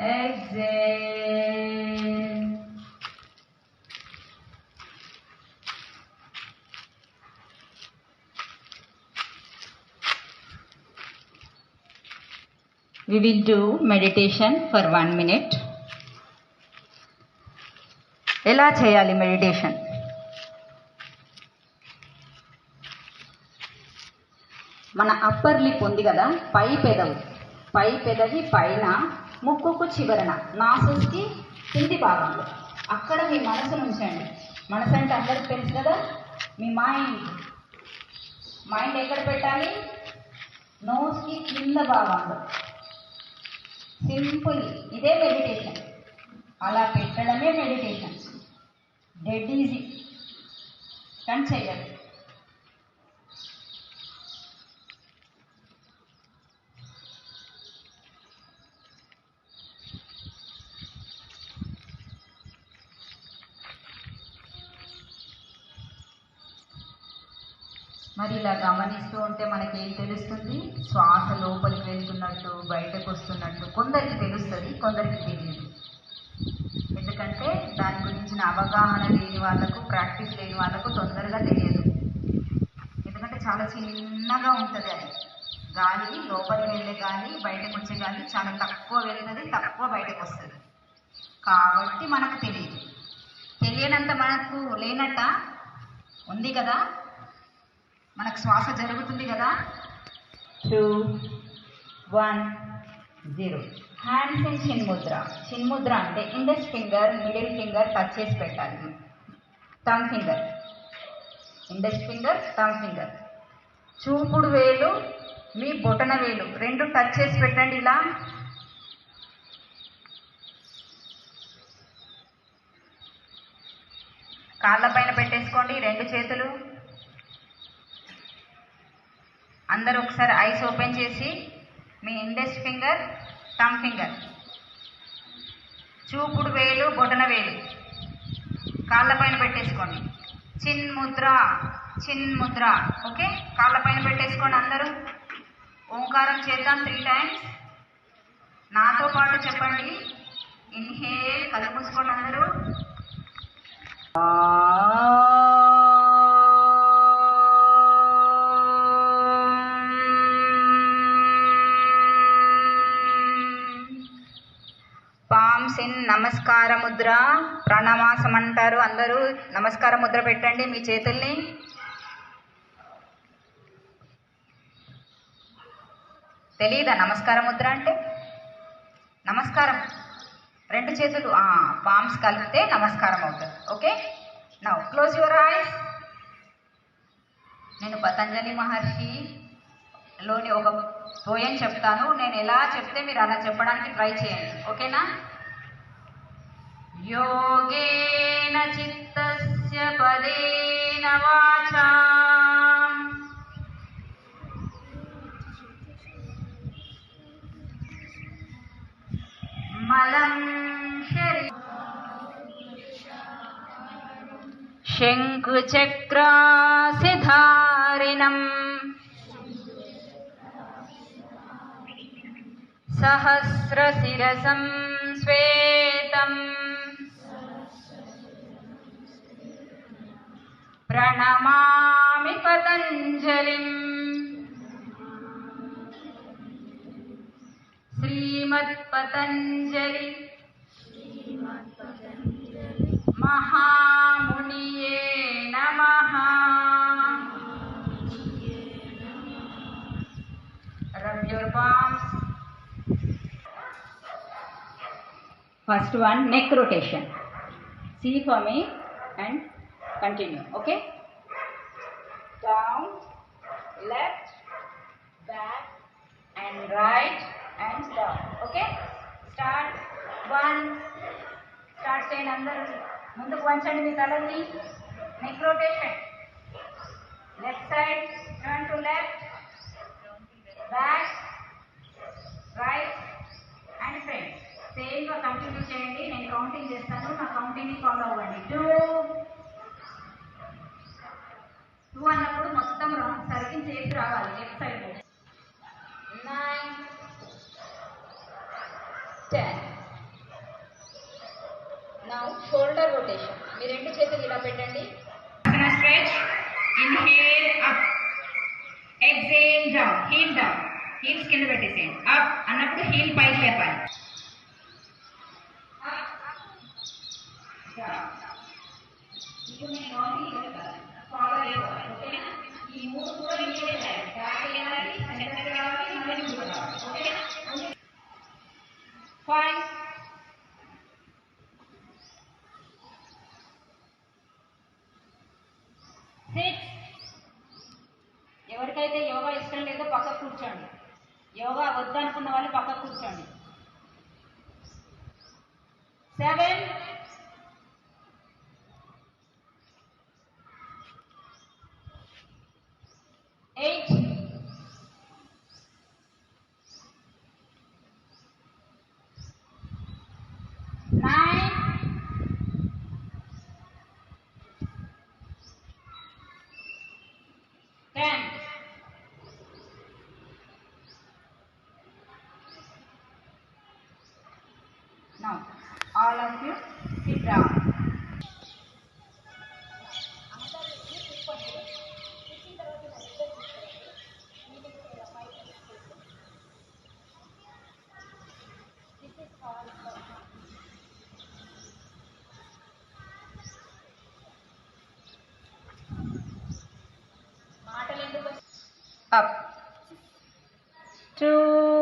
Exhale. We will do meditation for one minute. ఎలా చేయాలి meditation మన అప్పర్ లిప్ ఉంది కదా పై పెదవు. పై పెదవి పైన ముక్కుకు చివరన నాసస్కి కింది భాగంలో. అక్కడ మీ మనసును ఉంచండి. మనసు అంటే అందరికి తెలుసు కదా? మీ మైండ్ మైండ్ ఎక్కడ పెట్టాలి? నోస్కి కింద భాగంలో. సింపుల్ ఇదే మెడిటేషన్ అలా పెట్టడమే మెడిటేషన్ డెడ్ ఈజీ కానీ చెయ్యాలి మరి ఇలా గమనిస్తూ ఉంటే మనకి ఏం తెలుస్తుంది? శ్వాస లోపలికి వెళ్తున్నట్టు బయటకు వస్తున్నట్టు కొందరికి తెలుస్తుంది కొందరికి తెలియదు. ఎందుకంటే దాని గురించిన అవగాహన లేని వాళ్ళకు ప్రాక్టీస్ లేని వాళ్ళకు తొందరగా తెలియదు. ఎందుకంటే చాలా చిన్నగా ఉంటుంది అది. గాలి లోపలికి వెళ్ళే గాలి బయటకు వచ్చే గాలి చాలా తక్కువ వెళ్తుంది తక్కువ బయటకు వస్తుంది కాబట్టి మనకు తెలియదు. తెలియనంత మనకు లేనట్ట ఉంది కదా? మనకు శ్వాస జరుగుతుంది కదా? Two one zero hands and chin mudra అంటే index finger middle finger touch చేసి పెట్టాలి. Thumb finger index finger thumb finger చూపుడు వేలు మీ బొటన వేలు. రెండు టచ్ చేసి పెట్టండి ఇలా. కాళ్ళ పైన పెట్టేసుకోండి రెండు చేతులు. అందరూ ఒకసారి ఐస్ ఓపెన్ చేసి మీ ఇండెక్స్ ఫింగర్ థమ్ ఫింగర్. చూపుడు వేలు బొటన వేలు. కాళ్ళ పైన పెట్టేసుకోండి. చిన్ ముద్ర చిన్ ముద్ర. ఓకే? కాళ్ళ పైన పెట్టేసుకోండి అందరూ. ఓంకారం చేద్దాం త్రీ టైమ్స్ నాతో పాటు చెప్పండి. ఇన్హేల్ కళ్ళు మూసుకోండి అందరూ. పామ్స్ నమస్కార ముద్ర ప్రణామాసం అంటారు అందరూ. నమస్కార ముద్ర పెట్టండి మీ చేతుల్ని. తెలియదా నమస్కార ముద్ర అంటే? నమస్కారం. రెండు చేతులు. పామ్స్ కలిపితే నమస్కారం అవుతుంది. Okay? Now close your eyes నేను పతంజలి మహర్షి లోని ఒక పోయం చెప్తాను. నేను ఎలా చెప్తే మీరు అలా చెప్పడానికి ట్రై చేయండి. ఓకేనా? योगेन चित्तस्य पदेन वाचा शङ्कुचक्रासिधारिणम् सहस्रशिरसं स्वे प्रणमामि श्रीमत् पतंजलि महामुनिये नमः। First one neck rotation see for me and continue. Okay? Down, left, back, and right, and stop. Okay? Start. One. Start saying under. ముందుకు వంచండి మీ తలని neck rotation left side turn to left back right and front సేమ్గా continue చేయండి నేను counting చేస్తాను నా కౌంటింగ్ని follow అవ్వండి టూ నౌ షోల్డర్ రొటేషన్ మీ రెండు చేతులు ఇలా పెట్టండి. Stretch inhale up exhale down heel down heels కింద పెట్టేసేయండి. అప్ అన్నప్పుడు హీల్ పైకి లేపాలి ఇది నేను నార్మల్ చెప్తాను ఫాలో అయ్యేవారు ఓకేనా ఈ మూడు కూడా మీరే చేయాలి బ్యాక్ చేయాలి సెంటర్ కావాలి మళ్ళీ కూడా కావాలి ఓకేనా ఫైవ్ సిక్స్ ఎవరికైతే యోగా ఇష్టం లేదో పక్క కూర్చోండి. యోగా వద్దనుకున్న వాళ్ళు పక్క కూర్చోండి. Seven all of you sit down. Up.